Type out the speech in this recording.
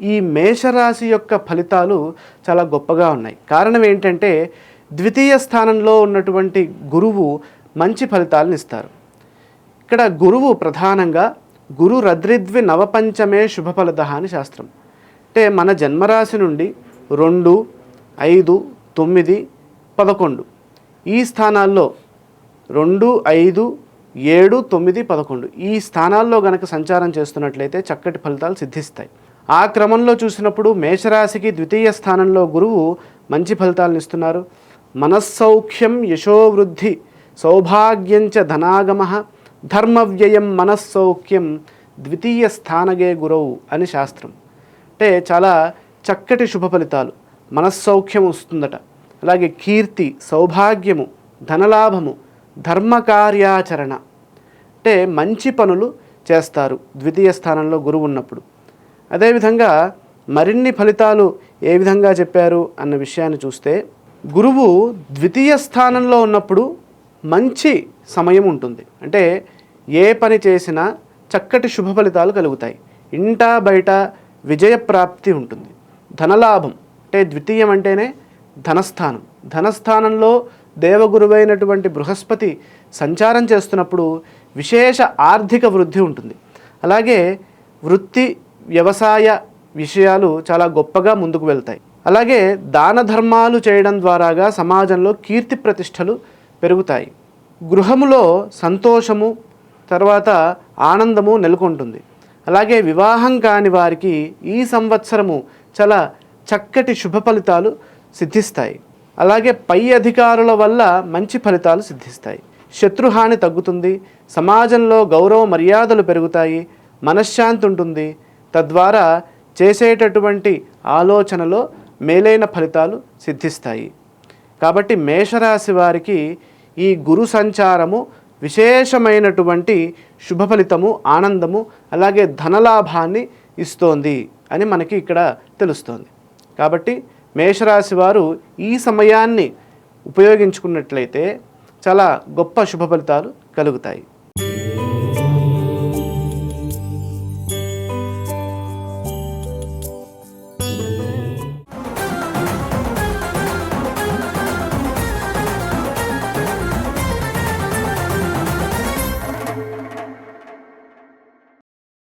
ఈ మేషరాశి యొక్క ఫలితాలు చాలా గొప్పగా ఉన్నాయి. కారణం ఏంటంటే ద్వితీయ స్థానంలో ఉన్నటువంటి గురువు మంచి ఫలితాలను ఇస్తారు. ఇక్కడ గురువు ప్రధానంగా గురు రద్రిద్వి నవపంచమే శుభఫలద అని శాస్త్రం. అంటే మన జన్మరాశి నుండి రెండు ఐదు తొమ్మిది పదకొండు. ఈ స్థానాల్లో రెండు ఐదు ఏడు తొమ్మిది పదకొండు. ఈ స్థానాల్లో గనక సంచారం చేస్తున్నట్లయితే చక్కటి ఫలితాలు సిద్ధిస్తాయి. ఆ క్రమంలో చూసినప్పుడు మేషరాశికి ద్వితీయ స్థానంలో గురువు మంచి ఫలితాలను ఇస్తున్నారు. మనస్సౌఖ్యం యశోవృద్ధి సౌభాగ్యంచ ధనాగమ ధర్మవ్యయం మనస్సౌఖ్యం ద్వితీయ స్థానగే గురవు అని శాస్త్రం. అంటే చాలా చక్కటి శుభ ఫలితాలు. మనస్సౌఖ్యం వస్తుందట. అలాగే కీర్తి సౌభాగ్యము ధనలాభము ధర్మకార్యాచరణ. అంటే మంచి పనులు చేస్తారు. ద్వితీయ స్థానంలో గురువు ఉన్నప్పుడు. అదేవిధంగా మరిన్ని ఫలితాలు ఏ విధంగా చెప్పారు అన్న విషయాన్ని చూస్తే గురువు ద్వితీయ స్థానంలో ఉన్నప్పుడు మంచి సమయం ఉంటుంది. అంటే ఏ పని చేసినా చక్కటి శుభ ఫలితాలు కలుగుతాయి. ఇంటా బయట విజయప్రాప్తి ఉంటుంది. ధనలాభం అంటే ద్వితీయం అంటేనే ధనస్థానం. ధనస్థానంలో దేవగురువైనటువంటి బృహస్పతి సంచారం చేస్తున్నప్పుడు విశేష ఆర్థిక వృద్ధి ఉంటుంది. అలాగే వృత్తి వ్యవసాయ విషయాలు చాలా గొప్పగా ముందుకు వెళ్తాయి. అలాగే దాన ధర్మాలు చేయడం ద్వారాగా సమాజంలో కీర్తి ప్రతిష్టలు పెరుగుతాయి. గృహములో సంతోషము తర్వాత ఆనందము నెలకొంటుంది. అలాగే వివాహం కాని వారికి ఈ సంవత్సరము చాలా చక్కటి శుభ ఫలితాలు సిద్ధిస్తాయి. అలాగే పై అధికారుల వల్ల మంచి ఫలితాలు సిద్ధిస్తాయి. శత్రుహాని తగ్గుతుంది సమాజంలో గౌరవ మర్యాదలు పెరుగుతాయి మనశ్శాంతి ఉంటుంది తద్వారా చేసేటటువంటి ఆలోచనలో మేలైన ఫలితాలు సిద్ధిస్తాయి. కాబట్టి మేషరాశి వారికి ఈ గురు సంచారము విశేషమైనటువంటి శుభ ఫలితము ఆనందము అలాగే ధనలాభాన్ని ఇస్తోంది అని మనకి ఇక్కడ తెలుస్తోంది. కాబట్టి మేషరాశి వారు ఈ సమయాన్ని ఉపయోగించుకున్నట్లయితే చాలా గొప్ప శుభ ఫలితాలు కలుగుతాయి.